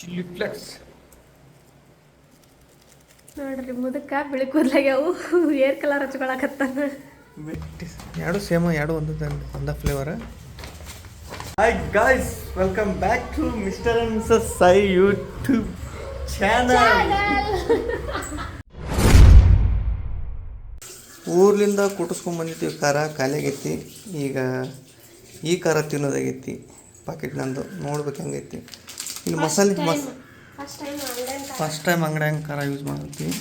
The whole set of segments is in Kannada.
ಚಿಲ್ಲಿ ಫ್ಲೆಕ್ಸ್ ನೋಡ್ರಿ ಮುದಕ್ಕ ಬಿಳಿ ಕೂದ್ಲಾಗ್ಯಾವು ಏರ್ ಕಲರ್ ಹಚ್ಕೊಳಕತ್ತಾನ. ಎರಡು ಸೇಮ್ ಎರಡು ಒಂದು ಒಂದ flavour hi guys welcome back to mister and missus Sai YouTube channel ಊರ್ಲಿಂದ ಕುಟಿಸ್ಕೊಂಡ್ ಬಂದಿದ್ದೀವಿ ಖಾರ ಖಾಲಿಯಾಗೈತಿ. ಆಗೈತಿ ಈಗ ಈ ಖಾರ ತಿನ್ನೋದಾಗೈತಿ. ಪಾಕೆಟ್ ನಂದು ನೋಡ್ಬೇಕು ಹೆಂಗೈತಿ. ಇಲ್ಲಿ ಮಸಾಲೆ ಮಸ್ ಫಸ್ಟ್ ಟೈಮ್ ಅಂಗಡಿ ಖಾರ ಯೂಸ್ ಮಾಡತ್ತೀವಿ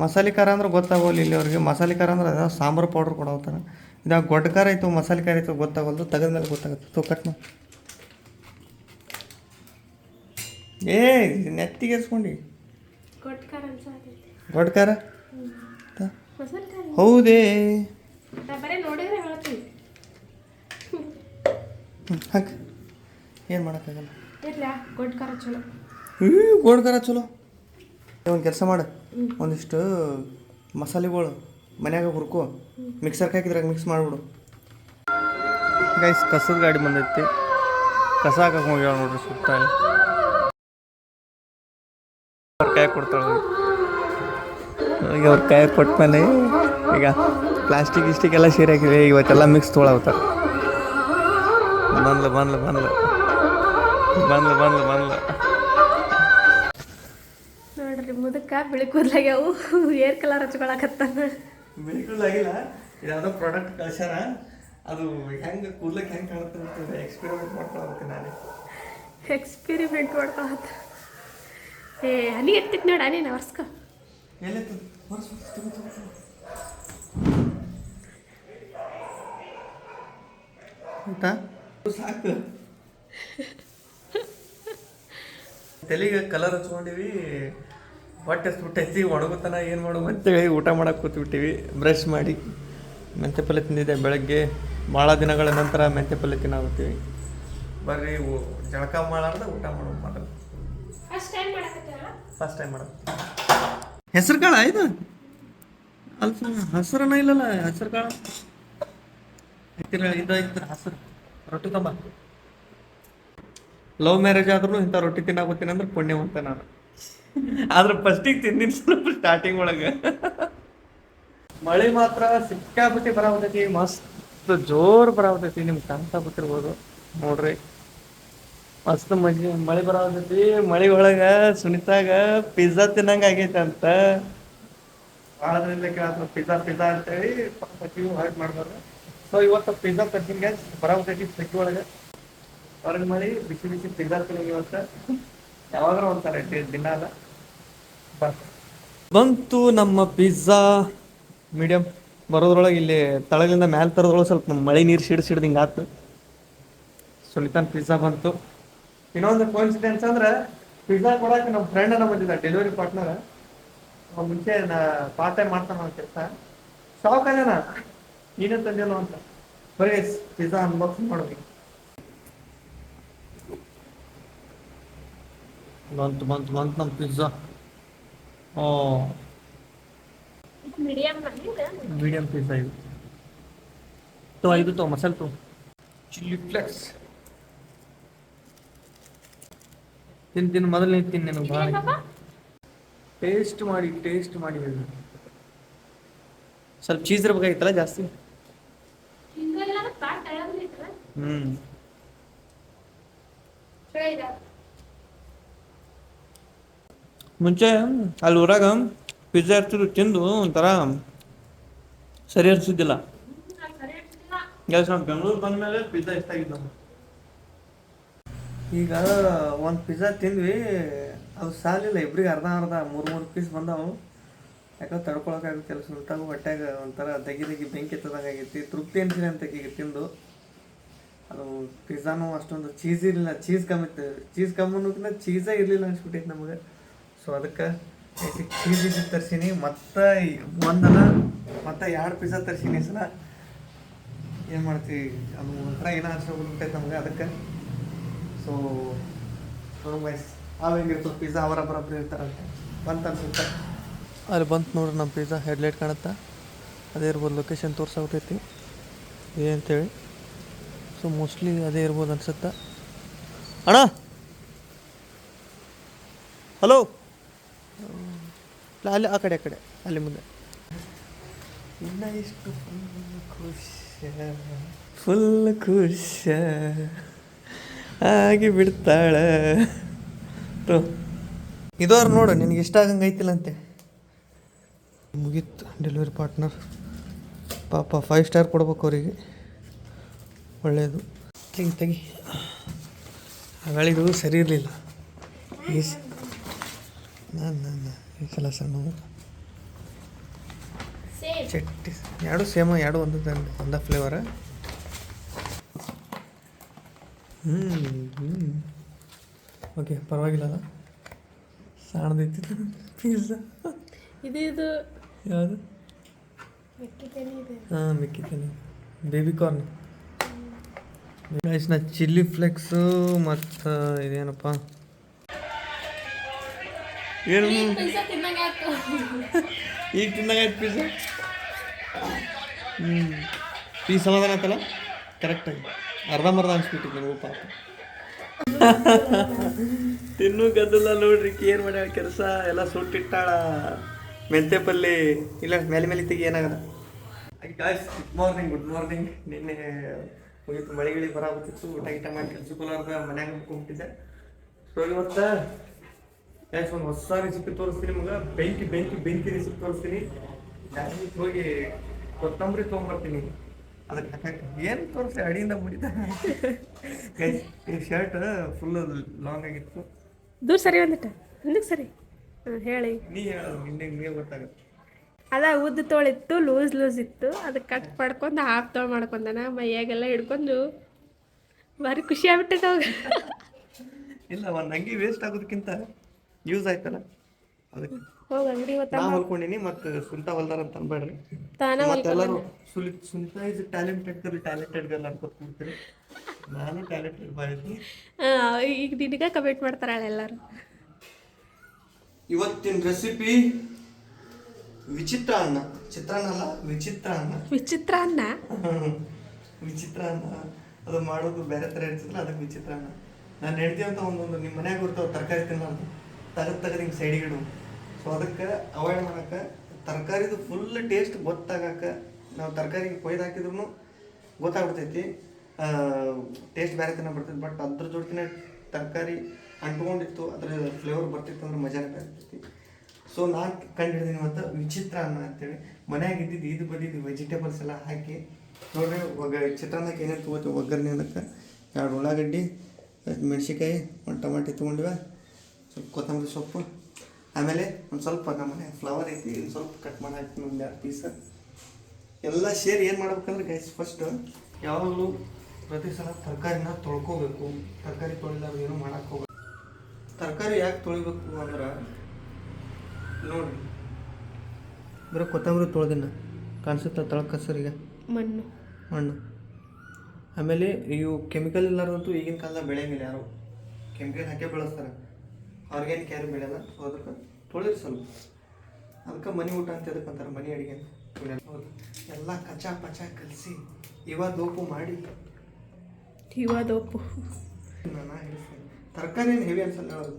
ಮಸಾಲೆ ಖಾರ ಅಂದ್ರೆ ಗೊತ್ತಾಗೋಲ್ಲ ಇಲ್ಲಿ ಅವ್ರಿಗೆ ಮಸಾಲೆ ಖಾರ ಅಂದ್ರೆ ಅದ ಸಾಂಬಾರು ಪೌಡ್ರ್ ಹೋಗ್ತಾರೆ ಇದಾಗ ಗೊಡ್ಡ ಖಾರ ಇತ್ತು ಮಸಾಲೆ ಖಾರ ಇತ್ತು ಗೊತ್ತಾಗೋಲ್ದು ತೆಗೆದ ಮೇಲೆ ಗೊತ್ತಾಗುತ್ತೆ. ತೋ ಕಟ್ ಏ ನೆತ್ತಿಗೆ ಎರ್ಸ್ಕೊಂಡು ಗೊಡ್ಡ ಖಾರ ಹೌದೇ. ಹಾಕ. ಏನು ಮಾಡೋಕ್ಕಾಗಲ್ಲ. ಇರ್ಲ ಕೊಟ್ಟ ಖಾರ ಚಲೋ. ಹ್ಞೂ ಗೋಡ್ ಖಾರ ಚಲೋ. ಒಂದು ಕೆಲಸ ಮಾಡು. ಒಂದಿಷ್ಟು ಮಸಾಲೆಗಳು ಮನ್ಯಾಗ ಹುರ್ಕೋ. ಮಿಕ್ಸರ್ ಹಾಕಿದ್ರಾಗ ಮಿಕ್ಸ್ ಮಾಡಿಬಿಡು. ಗೈಸ್ ಕಸದ ಗಾಡಿ ಬಂದೈತಿ. ಕಸ ಹಾಕಕ್ಕೆ ಹೋಗ್ಯಾವ ನೋಡ್ರಿ ಸುತ್ತ ಅವ್ರ ಕೈ ಕೊಡ್ತಾಳೆ ಈಗ ಅವ್ರ ಕೈ ಕೊಟ್ಟ ಮೇಲೆ ಈಗ ಪ್ಲಾಸ್ಟಿಕ್ ಇಸ್ಟಿಕ್ ಎಲ್ಲ ಸೇರಿ ಹಾಕಿದೆ ಇವತ್ತೆಲ್ಲ ಮಿಕ್ಸ್ ತೊಗೊಳವ್ತಾರೆ ಬಂದ್ಲ ಬಂದ್ಲ ಬಂದ್ಲ. ಬಂದ್ಲ ಬಂದ್ಲ ಬಂದ್ಲ. ನೋಡ್ರಿ ಮುದಕ್ಕ ಬಿಳಿ ಕೂದ್ಲಾಗ್ಯಾವು ಏರ್ ಕಲರ್ ಹಚ್ಕೊಳಕತ್ತಾನ. ಬಿಳಿ ಕೂದ್ಲಾಗಿಲ್ಲ ಯಾವುದೋ ಪ್ರಾಡಕ್ಟ್ ಕಳ್ಸ್ಯಾರ ಅದು ಹೆಂಗೆ ಕೂದ್ಲಕ್ಕೆ ಹೆಂಗೆ ಕಾಣುತ್ತೆ ಅಂತ ಎಕ್ಸ್ಪೆರಿಮೆಂಟ್ ಮಾಡ್ಕೊಳ್ಬೇಕು ನಾನು. ಎಕ್ಸ್ಪೆರಿಮೆಂಟ್ ಮಾಡ್ಕೊಳತ್ತ. ಏ ಹನಿ ಎತ್ತಿಕ್ ನೋಡ ನೀನು ವರ್ಸ್ಕ ಎಲ್ಲಿತ್ತು ಅಂತ ಸಾಕು. ತಲೆಗೆ ಕಲರ್ ಹಚ್ಕೊಂಡಿವಿ ಹೊಟ್ಟೆ ಸುಟ್ಟೈತಿ ಒಣಗುತ್ತನ ಏನು ಮಾಡು ಅಂತೇಳಿ ಊಟ ಮಾಡಕ್ಕೆ ಕೂತ್ಬಿಟ್ಟಿವಿ. ಬ್ರಷ್ ಮಾಡಿ ಮೆಂತ್ಯ ಪಲ್ಯ ತಿಂದಿದ್ದೆ ಬೆಳಗ್ಗೆ. ಭಾಳ ದಿನಗಳ ನಂತರ ಮೆಂತ್ಯ ಪಲ್ಯ ತಿನ್ನಾಗುತ್ತೀವಿ ಬರ್ರಿ ಜಳಕ ಮಾಡಾರ್ದ ಊಟ ಮಾಡೋ ಮಾಡಲ್ಲ ಫಸ್ಟ್ ಟೈಮ್ ಮಾಡೋದು ಹೆಸರು ಕಾಳ ಇದು? ಅಲ್ಪ ಹಸಿರನ ಇಲ್ಲಲ್ಲ ಹೆಸರು ಕಾಳ. ಇದು ಹಸಿರು. ರೊಟ್ಟಿ ತೊಂಬ ಲವ್ ಮ್ಯಾರೇಜ್ ಆದ್ರೂ ಇಂಥ ರೊಟ್ಟಿ ತಿನ್ನಾಕೋತೀನಿ ಅಂದ್ರೆ ಪುಣ್ಯವಂತ ನಾನು. ಆದ್ರೆ ಫಸ್ಟಿಗೆ ತಿಂದಿನ ಸ್ವಲ್ಪ ಸ್ಟಾರ್ಟಿಂಗ್ ಒಳಗೆ. ಮಳೆ ಮಾತ್ರ ಸಿಕ್ಕಾಬಿಟ್ಟು ಬರಾವತೈತಿ ಮಸ್ತ್ ಜೋರ್ ಬರಾವತೈತಿ ನಿಮ್ಗೆ ಕಾಣ್ತಾ ಬಿಟ್ಟಿರ್ಬೋದು ನೋಡ್ರಿ. ಮಸ್ತ್ ಮಜ್ ಮಳೆ ಬರಾವತೈತಿ ಮಳೆ ಒಳಗ ಸುನಿತಾಗ ಪಿಜ್ಜಾ ತಿನ್ನಂಗ ಆಗೈತೆ ಅಂತ. ಭಾಳ ಕೇಳತ್ತ ಪಿಜ್ಜಾ ಪಿಜ್ಜಾ ಅಂತೇಳಿ ಹಾಗೆ ಮಾಡ್ಬಾರ್ದು ಸೊ ಇವತ್ತು ಪಿಜ್ಜಾ ತರ್ತೀನಿ ಬರಾವತೈತಿ ಸಕ್ಕಿ ಒಳಗೆ. ಹೊರಗೆ ಮಾಡಿ ಬಿಸಿ ಬಿಸಿ ಪಿಜ್ಜಾ ತಿನ್ನಿ ಇವತ್ತು. ಯಾವಾಗಾರ ಒಂದ್ಸಲ ಡಿ- ದಿನ ಅಲ್ಲ. ಬಂತು ನಮ್ಮ ಪಿಜ್ಜಾ. ಮೀಡಿಯಂ. ಬರೋದ್ರೊಳಗೆ ಇಲ್ಲಿ ತಳಗಿಂದ ಮ್ಯಾಲ್ ತರೋದ್ರೊಳಗೆ ಸ್ವಲ್ಪ ಮಳೆ ನೀರು ಸಿಡ್ ಸಿಡ್ದು ಹಿಂಗೆ ಆತು. ಸುನಿತಾನ್ ಪಿಜ್ಜಾ ಬಂತು. ಇನ್ನೊಂದು ಕೋಇನ್ಸಿಡೆನ್ಸ್ ಅಂದ್ರೆ ಪಿಜ್ಜಾ ಕೊಡಕ್ಕೆ ನಮ್ಮ ಫ್ರೆಂಡ್ ಅನ್ನ ಬಂದಿದ್ದ ಡೆಲಿವರಿ ಪಾರ್ಟ್ನರ್ ಮುಂಚೆ ನಾ ಪಾರ್ಟ್ ಟೈಮ್ ಮಾಡ್ತಾನ ಕೆಲಸ ಶಾಕ್ ಅದೇನ ನೀನೇ ತಂದಿಲ್ಲ ಅಂತ. ಬರೀ ಪಿಜ್ಜಾ ಅನ್ಬಾಕ್ಸಿಂಗ್ ಮಾಡೋದು ಬಂತು ಬಂತು ಬಂತು ನಮ್ಮ ಪಿಜ್ಜಾ ಓ. ಮೀಡಿಯಂ ಮೀಡಿಯಂ ಪಿಜ್ಜಾ ಇದು? ತೋ ಇದು ತೋ ಮಸಾಲೆ ತೋ. ಚಿಲ್ಲಿ ಫ್ಲೆಕ್ಸ್ ತಿನ್ ತಿನ್ ಮೊದಲನೇ ತಿನ್ ನಿನಗೆ ಭಾಳ ಟೇಸ್ಟ್ ಮಾಡಿ ಟೇಸ್ಟ್ ಮಾಡಿ ಹೇಳಿ. ಸ್ವಲ್ಪ ಚೀಸ್ ಇರ್ಬೇಕಾಗಿತ್ತಲ್ಲ ಜಾಸ್ತಿ? ಹಿಂಗೆಲ್ಲ ಪಾಟ್ ತಳಗ್ಲಿಲ್ಲ ಹ್ಮ್ ಚಲೋ ಇದೆ ಮುಂಚೆ, ಅಲ್ಲಿ ಊರಾಗ ಪಿಜ್ಜಾ ಇರ್ತಿದ್ರು, ತಿಂದು ಒಂಥರ ಸರಿ ಅನ್ಸಿದ್ದಿಲ್ಲ ನಾವು ಬೆಂಗಳೂರು ಬಂದ್ಮೇಲೆ ಪಿಜ್ಜಾ ಇಷ್ಟ ಆಗಿದ್ದು ಈಗ ಒಂದು ಪಿಜ್ಜಾ ತಿಂದ್ವಿ. ಅದು ಸಾಲಿಲ್ಲ. ಇಬ್ರಿಗೆ ಅರ್ಧ ಅರ್ಧ, ಮೂರು ಮೂರು ಪೀಸ್ ಬಂದಾವು. ಯಾಕಂದ್ರೆ ತಡ್ಕೊಳಕ್ಕಾಗುತ್ತಿಲ್ಲ ಸುಲ್ತಾಗ ಹೊಟ್ಟೆಗ ಒಂಥರ ದಗಿ ದಗಿ ಬೆಂಕಿ ಎತ್ತದಂಗೆ ಆಗೈತಿ ತೃಪ್ತಿ ಅನ್ಸಿಲ್ಲ ಅಂತ ಈಗ ತಿಂದು. ಅದು ಪಿಜ್ಜಾನು ಅಷ್ಟೊಂದು ಚೀಸ್ ಇರಲಿಲ್ಲ. ಚೀಸ್ ಕಮ್ಮಿ ಚೀಸ್ ಕಮ್ಮಿ ಅನ್ನೋಕ್ಕಿಂತ ಚೀಸೇ ಇರಲಿಲ್ಲ ಅನ್ಸ್ಬಿಟ್ಟೈತೆ ನಮಗೆ. ಸೊ ಅದಕ್ಕೆ ಚೀಸ್ ಇದ್ದು ತರ್ಸೀನಿ. ಮತ್ತೆ ಒಂದಲ್ಲ ಮತ್ತೆ ಎರಡು ಪಿಜ್ಜಾ ತರ್ಸೀನಿ ಸಲ. ಏನು ಮಾಡ್ತೀವಿ? ಅದು ಒಂಥರ ಏನೋ ಅನ್ಸ್ಕೊಂಡ್ಬಿಟ್ಟೈತೆ ನಮ್ಗೆ. ಅದಕ್ಕೆ ಸೊ ವಯಸ್ ಅವು ಹೆಂಗಿರ್ತವೆ ಪಿಜ್ಜಾ ಅವರ ಬರೋಬ್ಬರಿ ಇರ್ತಾರಂತೆ. ಬಂತು ಅನ್ಸುತ್ತೆ? ಅಲ್ಲಿ ಬಂತು ನೋಡ್ರಿ ನಮ್ಮ ಪಿಜ್ಜಾ ಹೆಡ್ಲೈಟ್ ಕಾಣುತ್ತೆ? ಅದೇ ಇರ್ಬೋದು ಲೊಕೇಶನ್ ತೋರ್ಸಾಗ್ತೈತಿ ಇದೆ ಅಂತೇಳಿ. ಸೊ ಮೋಸ್ಟ್ಲಿ ಅದೇ ಇರ್ಬೋದು ಅನ್ಸುತ್ತೆ? ಅಣ್ಣ! ಹಲೋ ಅಲ್ಲಿ ಆ ಕಡೆ ಆ ಕಡೆ, ಅಲ್ಲಿ ಮುಂದೆ. ಇನ್ನ ಎಷ್ಟು ಫುಲ್ ಖುಷಿ. ಫುಲ್ ಆಗಿ ಬಿಡ್ತಾಳೆ. ತೋ. ನೋಡು, ನಿನಗೆ ಇಷ್ಟ ಆಗಂಗೆ ಐತಿಲ್ಲ ಅಂತೆ ಮುಗೀತು ಡೆಲಿವರಿ ಪಾರ್ಟ್ನರ್ ಪಾಪ ಫೈವ್ ಸ್ಟಾರ್ ಕೊಡ್ಬೇಕು ಅವರಿಗೆ. ಒಳ್ಳೆಯದು ತೆಗಿ ತೆಗಿ. ಅಗಳಿದು ಸರಿ ಇರಲಿಲ್ಲ. ಈ ಸ- ನಾನು ನಾನು ಈ ಸಲ ಸಣ್ಣ ಚಟ್ಟಿ ಎರಡು ಸೇಮ್ ಎರಡು ಒಂದು ಒಂದ ಫ್ಲೇವರ ಹ್ಞೂ ಹ್ಞೂ ಓಕೆ ಪರವಾಗಿಲ್ಲ ಸಣ್ಣದೈತಿ ಪಿಜ್ಜಾ ಇದು ಇದು. ಯಾವುದು? ಮೆಕ್ಕಿತೇನೆ ಹಾಂ ಮಿಕ್ಕಿದ್ದೇನೆ ಬೇಬಿ ಕಾರ್ನ್ ನಾ ಚಿಲ್ಲಿ ಫ್ಲೆಕ್ಸು ಮತ್ತು ಇದೇನಪ್ಪ? ಏನು? ಈಗ ತಿನ್ನಂಗಾಯ್ತು ಪೀಸ ಹ್ಞೂ ಪೀಸ್ ಸಮಾಧಾನ ಆಯ್ತಲ್ಲ? ಕರೆಕ್ಟಾಗಿ ಅರ್ಧಂಬರ್ಧ ಅನ್ಸ್ಬಿಟ್ಟಿದ್ದು ನನಗೂ ಪಾಪ. ತಿನ್ನು ಗದ್ದಲ್ಲ ನೋಡ್ರಿ ಏನು ಮಾಡ್ಯಾಳ ಕೆಲಸ? ಎಲ್ಲ ಸುಟ್ಟಿಟ್ಟಾಳ. ಮೆಂತೆ ಪಲ್ಲೆ. ಇಲ್ಲ ಮೇಲೆ ಮೇಲೆ ತೆಗಿ ಏನಾಗದ? Guys good morning good morning ನಿನ್ನೆ ಹೋಗಿತ್ತು ಮಳೆ ಗಿಳಿ ಬರಾಗುತ್ತಿತ್ತು ಊಟ ಗೀಟ ಮಾಡಿ ಕೆಲಸಕ್ಕೆ ಮನ್ಯಾಗ ಹೋಗ್ಬಿಟ್ಟಿದ್ದೆ ಸೊ ಇವತ್ತು ಗ್ಯಾಸ್ ಒಂದು ಹೊಸ ರೆಸಿಪಿ ತೋರಿಸ್ತೀನಿ ನಿಮ್ಗೆ ಬೆಂಕಿ ಬೆಂಕಿ ಬೆಂಕಿ ರೆಸಿಪಿ ತೋರಿಸ್ತೀನಿ. ಜಾಸ್ತಿ ಹೋಗಿ ಕೊತ್ತಂಬರಿ ತೊಗೊಂಬರ್ತೀನಿ. ಅದಕ್ಕೆ ಹಾಕಕ್ಕೆ ಏನು ತೋರಿಸಿ? ಅಡಿಯಿಂದ ಮುಡಿದ ಈ ಶರ್ಟ್ ಫುಲ್ ಲಾಂಗ್ ಆಗಿತ್ತು. ದೂರ ಸರಿ ಬಂದಿಟ್ಟ ಹಿಂದಕ್ಕೆ ಸರಿ. ಹೇಳಿ. ನೀ ಹೇಳೋದು ನಿನ್ನೆ ನಿಮಗೆ ಗೊತ್ತಾಗುತ್ತೆ. ಅದ ಉದ್ದು ತೋಳಿತ್ತು ಲೂಸ್ ಲೂಸ್ ಇತ್ತು. ಅದಕ್ಕೆ ಕಟ್ ಮಾಡ್ಕೊಂಡು ಹಾಫ್ ತೋಳು ಮಾಡ್ಕೊಂಡನ. ಮೈಯಾಗೆಲ್ಲ ಹಿಡ್ಕೊಂಡು ಭಾರಿ ಖುಷಿ ಆಗ್ಬಿಟ್ಟೈತೆ ಅವಾಗ. ಇಲ್ಲ ಒಂದು ಅಂಗಿ ವೇಸ್ಟ್ ಆಗೋದಕ್ಕಿಂತ ಯೂಸ್ ಆಯ್ತಲ್ಲ? ಅದಕ್ಕೆ. ಹೋಗಿ ಅಂಗಡಿ ನಾ ಹೊಲ್ಕೊಂಡಿನಿ ಮತ್ತು ಸುಂಟ ಹೊಲ್ದಾರ ಅಂತ ಅನ್ಬೇಡ್ರಿ. ತಾನ ಮತ್ತೆಲ್ಲರೂ ಸುಲಿ ಸುಂತಾಯ್ is talented girl talented girl ಅನ್ಕೋತ ಕೂಡ್ತೀರಿ ನಾನು ಟ್ಯಾಲೆಂಟೆಡ್ ಬಾಯಿದ್ನಿ ಈಗ ದಿನಗ ಕಮೆಂಟ್ ಮಾಡ್ತಾರಲ್ಲ ಎಲ್ಲರೂ? ಇವತ್ತಿನ ರೆಸಿಪಿ ವಿಚಿತ್ರ ಅನ್ನ. ಚಿತ್ರಾನ್ನ ಅಲ್ಲ ವಿಚಿತ್ರ ಅನ್ನ. ವಿಚಿತ್ರ ಅನ್ನ? ವಿಚಿತ್ರ ಅನ್ನ. ಅದು ಮಾಡೋದು ಬೇರೆ ತರ ಇರ್ತದಲ್ಲ ಅದಕ್ಕೆ ವಿಚಿತ್ರ ಅನ್ನ. ನಾನು ಹೇಳ್ತೀವಂತ ಅಂತ ಒಂದೊಂದು ನಿಮ್ಮ ಮನ್ಯಾಗ ಬರ್ತಾವ ತರಕಾರಿ ತಿನ್ನೋದು ತೆಗೆದು ತೆಗೆದು ಹಿಂಗೆ ಸೈಡಿಗಿಡು ಸೊ ಅದಕ್ಕೆ ಅವಾಯ್ಡ್ ಮಾಡಕ್ಕೆ ತರಕಾರಿದು ಫುಲ್ ಟೇಸ್ಟ್ ಗೊತ್ತಾಗಕ್ಕ ನಾವು ತರಕಾರಿ ಕೊಯ್ದು ಹಾಕಿದ್ರು ಗೊತ್ತಾಗ್ಬಿಡ್ತೈತಿ. ಟೇಸ್ಟ್ ಬೇರೆ ತನ ಬರ್ತೈತಿ. ಬಟ್ ಅದ್ರ ಜೊತೆ ತರಕಾರಿ ಅಂಟ್ಕೊಂಡಿತ್ತು, ಅದ್ರ ಫ್ಲೇವರ್ ಬರ್ತಿತ್ತು ಅಂದ್ರೆ ಮಜಾನೇ ಬೇರೆ ಇರ್ತೈತಿ. ಸೊ ನಾನು ಕಂಡು ಮತ್ತು ವಿಚಿತ್ರ ಅನ್ನ ಅಂತೇಳಿ. ಮನ್ಯಾಗ ಇದ್ದಿದ್ದು ಇದು ಬದಿದ್ದು ವೆಜಿಟೇಬಲ್ಸ್ ಎಲ್ಲ ಹಾಕಿ, ನೋಡ್ರಿ ಒಗ್ಗ ಚಿತ್ರಾನ್ನಕ್ಕೆ ಏನೇನು ತೊಗೋತೀವಿ ಒಗ್ಗರಣೆ ಅದಕ್ಕೆ ಎರಡು ಉಳ್ಳಾಗಡ್ಡಿ ಮೆಣಸಿಕಾಯಿ ಒಂದು ಟಮಾಟಿ ತೊಗೊಂಡಿವ. ಸ್ವಲ್ಪ ಕೊತ್ತಂಬರಿ ಸೊಪ್ಪು. ಆಮೇಲೆ ಒಂದು ಸ್ವಲ್ಪ ನಮ್ಮನೆ ಫ್ಲವರ್ ಐತಿ ಸ್ವಲ್ಪ ಕಟ್ ಮಾಡಿ ಹಾಕ್ತೀನಿ ಒಂದು ಎರಡು ಪೀಸ್ ಎಲ್ಲ ಸೇರಿ ಏನು ಮಾಡ್ಬೇಕಂದ್ರೆ ಗೈಸ್ ಫಸ್ಟ್ ಯಾವಾಗಲೂ ಪ್ರತಿ ಸಲ ತರಕಾರಿನ ತೊಳ್ಕೋಬೇಕು. ತರಕಾರಿ ತೊಳಿಲಾರ್ದು ಏನು ಮಾಡಕ್ಕೆ ಹೋಗ್ಬೇಕು ತರಕಾರಿ ಯಾಕೆ ತೊಳಿಬೇಕು ಅಂದ್ರೆ ನೋಡಿ ಬರೀ ಕೊತ್ತಂಬರಿ ತೊಳೆದಿನ ಕಾಣಿಸುತ್ತೆ ತಳಕ ಈಗ ಮಣ್ಣು. ಮಣ್ಣು. ಆಮೇಲೆ ಇವು ಕೆಮಿಕಲ್ ಇಲ್ಲಾರಂತೂ ಈಗಿನ ಕಾಲದಾಗ ಬೆಳೆಯಂಗಿಲ್ಲ ಯಾರು. ಕೆಮಿಕಲ್ ಹಾಕೇ ಬೆಳೆಸ್ತಾರೆ. ಆರ್ಗ್ಯಾನಿಕ್ ಯಾರು ಬೆಳೆಯಲ್ಲ ಸೊ ಅದಕ್ಕೆ ತೊಳೆದ್ರಿ ಸ್ವಲ್ಪ. ಅದಕ್ಕೆ ಮನೆ ಊಟ ಅಂತ ಎದಕ್ಕೆ ಅಂತಾರೆ ಮನೆ ಅಡಿಗೆ ಅಂತ. ಹೌದು. ಎಲ್ಲ ಕಚಾ ಪಚಾ ಕಲಸಿ ಇವ ದೋಪು ಮಾಡಿ. ಇವದೊಪ್ಪು ನಾನು ಹೇಳ್ತೀನಿ. ತರಕಾರಿ ಏನು ಹೆವಿ ಅನ್ಸಲ್ಲ ಹೇಳೋದು.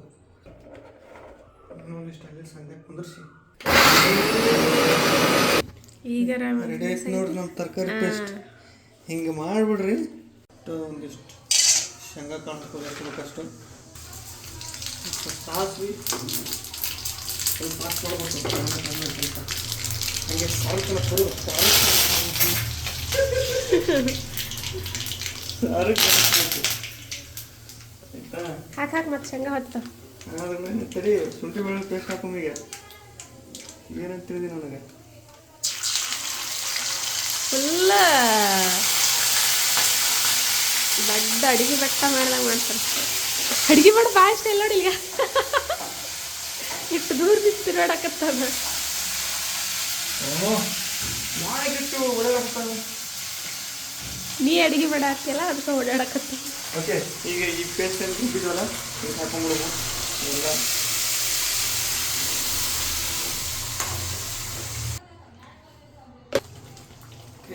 ಇನ್ನೊಂದಿಷ್ಟು ಅಲ್ಲಿ ಸಂದೆ ಕುಂದರ್ಸಿ. ಈಗ ರೆಡಿ ಆಯ್ತು ನೋಡ್ರಿ ನಮ್ಮ ತರಕಾರಿ ಟೇಸ್ಟ್ ಹಿಂಗೆ ಮಾಡಿಬಿಡ್ರಿ. ಒಂದಿಷ್ಟು ಶೇಂಗಾ ಕಾಣಿಸ್ಕೋಬೇಕು ಹಾಕ್ಬೇಕಷ್ಟು ಸಾಸಿವೆ ಸ್ವಲ್ಪ ಫುಲ್ ಆಯ್ತಾ ಹಾಕಿ ಮತ್ತೆ ಶೇಂಗಾ ಹೊತ್ತ. ಅದನ್ನ ತಡಿ ಶುಂಠಿ ಬೆಳ್ಳುಳ್ಳಿ ಪೇಸ್ಟ್ ಹಾಕೊಂಬೀಗ ಏನಂತ ತಿಳಿದಿ ನನಗೆ ಫುಲ್ಲ ದೊಡ್ಡ ಅಡಿಗೆ ಬೆಟ್ಟ ಮಾಡ್ದಂಗೆ ಮಾಡ್ತಾರೆ. ಅಡಿಗೆ ಮಾಡಿ ಭಾಳ ಇಷ್ಟ ಇಲ್ಲ ನೋಡಿ ಈಗ. ಇಷ್ಟು ದೂರ ಬಿದ್ದು ಒಳ್ಳೆ ನೀ ಅಡಿಗೆ ಮಾಡ ಹಾಕ್ತಿಯಲ್ಲ ಅದಕ್ಕೆ ಓಡಾಡಕತ್ತ ಓಕೆ ಈಗ ಈ ಪೇಸ್ಟ್ ಏನು ರುಬ್ಬಿದ್ವಲ್ಲ ಹಾಕೊಂಡ್ಬಿಡೋದು ಎಲ್ಲ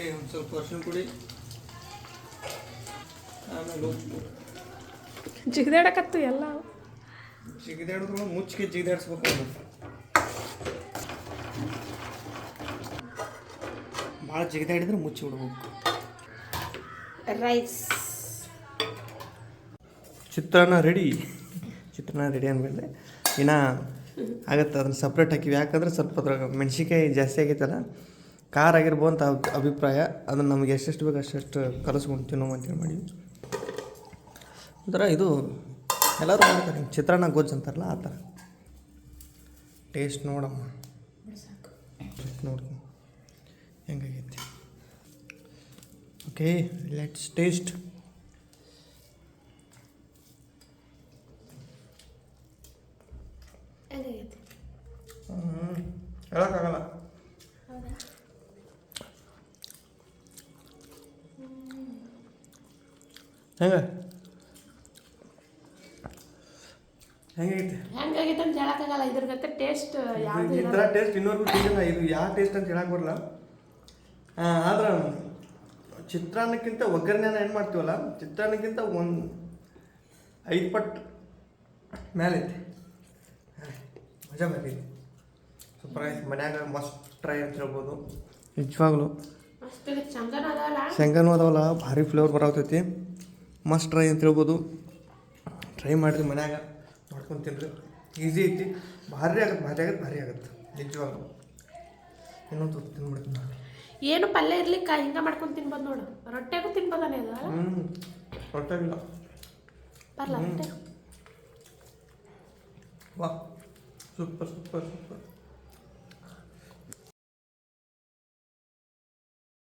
ಒಂದು ಸ್ವಲ್ಪ ಅರ್ಶಿನ ಪುಡಿ. ಆಮೇಲೆ ಉಪ್ಪು. ಜಿಗದಾಡಕತ್ತು ಎಲ್ಲ. ಜಿಗಿದಾಡಿದ್ರು ಮುಚ್ಚಿಗೆ ಜಿಗಿದಾಡಿಸ್ಬೇಕು ಭಾಳ ಜಿಗಿದಾಡಿದ್ರೆ ಮುಚ್ಚಿ ಬಿಡ್ಬೇಕು. Rice. Chitranna ready. Chitranna ready ಅಂದಮೇಲೆ ಇನ್ನ ಆಗತ್ತೆ ಅದನ್ನ ಸಪ್ರೇಟ್ ಹಾಕಿವಿ. ಯಾಕಂದ್ರೆ ಸ್ವಲ್ಪ ಅದ್ರಾಗ ಮೆಣಸಿನ್ಕಾಯಿ ಜಾಸ್ತಿ ಆಗೈತಲ್ಲ ಖಾರ ಆಗಿರ್ಬೋದು ಅಂತ ಅಭಿಪ್ರಾಯ. ಅದನ್ನು ನಮಗೆ ಎಷ್ಟೆಷ್ಟು ಬೇಕು ಅಷ್ಟೆಷ್ಟು ಕಲಸ್ಕೊಂಡು ತಿನ್ನೋ ಅಂತೇಳಿ ಮಾಡಿವಿ ಒಂಥರ ಇದು ಎಲ್ಲರೂ ಮಾಡ್ತಾರೆ. ಹಿಂಗೆ ಚಿತ್ರಾನ್ನ ಗೊಜ್ಜು ಅಂತಾರಲ್ಲ ಆ ಥರ. ಟೇಸ್ಟ್ ನೋಡಮ್ಮ. ನೋಡ್ತೀನಿ ಹೆಂಗಾಗೈತಿ? ಓಕೆ ಲೆಟ್ಸ್ ಟೇಸ್ಟ್ ಹೇಳೋಕ್ಕಾಗಲ್ಲ. ಹೆಂಗ ಹೆಂಗೈತೆ ಹೆಂಗಾಗೈತೆ ಅಂತ ಹೇಳಕ್ಕಾಗಲ್ಲ ಇದ್ರಗತ್ತೆ ಟೇಸ್ಟ್ ಯಾವ್ದು ಈ ಥರ ಟೇಸ್ಟ್ ಇನ್ನೊರ್ಗೂ ತಿಂದಿಲ್ಲ ಇದು ಯಾವ ಟೇಸ್ಟ್ ಅಂತ ಹೇಳಕ್ ಬರಲ್ಲ. ಆದ್ರೆ ಚಿತ್ರಾನ್ನಕ್ಕಿಂತ ಒಗ್ಗರಣೆನ ಏನು ಮಾಡ್ತೀವಲ್ಲ ಚಿತ್ರಾನ್ನಕ್ಕಿಂತ ಒಂದು ಐದು ಪಟ್ಟು ಮೇಲೆ ಐತಿ ಮಜಾ ಬಂದೈತಿ ಸೂಪರ್ ಆಯ್ತು. ಮನ್ಯಾಗ ಮಸ್ತ್ ಟ್ರೈ ಅಂತ ಹೇಳ್ಬೋದು. ನಿಜವಾಗ್ಲು. ಮಸ್ತ್ ಶೇಂಗಾನು ಅದಾವಲ್ಲ ಭಾರಿ ಫ್ಲೇವರ್ ಬರತೈತಿ. ಮಸ್ಟ್ ಟ್ರೈ ಅಂತ ಹೇಳ್ಬೋದು. ಟ್ರೈ ಮಾಡಿರಿ ಮನ್ಯಾಗ. ಮಾಡ್ಕೊಂಡು ತಿನ್ರಿ. ಈಸಿ ಐತಿ. ಭಾರಿ ಆಗತ್ತೆ ಭಾರಿ ಆಗತ್ತೆ ಭಾರಿ ಆಗತ್ತೆ ನಿಜವಾಗ ಇನ್ನೊಂದು ತುತ್ತು ತಿನ್ಬಿಡ್ತೀನಿ ನಾನು. ಏನು ಪಲ್ಯ ಇರ್ಲಿಕ್ಕ? ಹಿಂಗ ಮಾಡ್ಕೊಂಡು ತಿನ್ಬೋದು ನೋಡು. ರೊಟ್ಟೆಗೂ ತಿನ್ಬೋದಾನೆ ಅದು? ಹ್ಞೂ ಇಲ್ಲ ಪರ್ಲ ರೊಟ್ಟೆ. ವಾ ಸೂಪರ್ ಸೂಪರ್ ಸೂಪರ್.